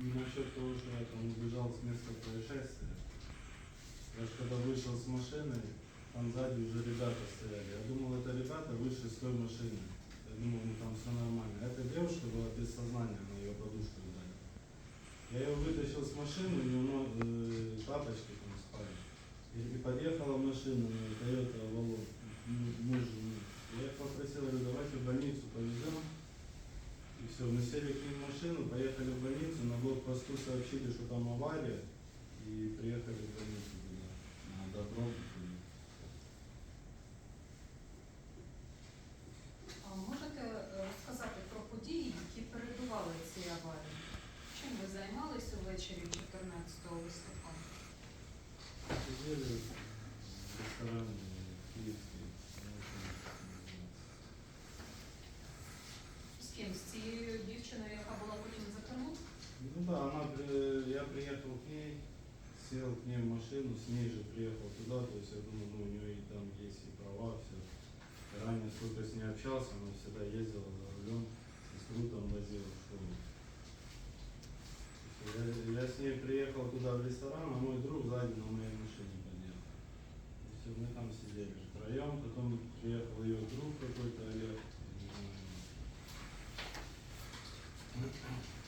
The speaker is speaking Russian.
Насчет того, что там убежал с места происшествия. Я ж когда вышел с машины, там сзади уже ребята стояли. Я думал, это ребята вышли с той машины. Я думал, ну там все нормально. Эта девушка была без сознания, на ее подушку взяли. Я ее вытащил с машины, у нее ну, э, тапочки там спали. И, и подъехала машина на Toyota Avalon, все, мы сели к ним в машину, поехали в больницу, на блокпосту сообщили, что там авария, и приехали в больницу туда, на Добров. А можете е, розказати про події, які передували цій аварії? Чим ви займалися увечері 14 листопада? Сидели дівчиною, яка була потім за кермом? Ну да, она, при- я приехал к ней, сел к ней в машину, с ней же приехал туда, то есть я думаю, ну у нее и там есть и права, все. Ранее сколько с ней общался, она всегда ездила за рулем, сестру там возила в. Я, я с ней приехал туда в ресторан, а мой друг сзади на моей машине подъехал. И все, мы там сидели втроем, потом приехал ее друг какой-то Thank you.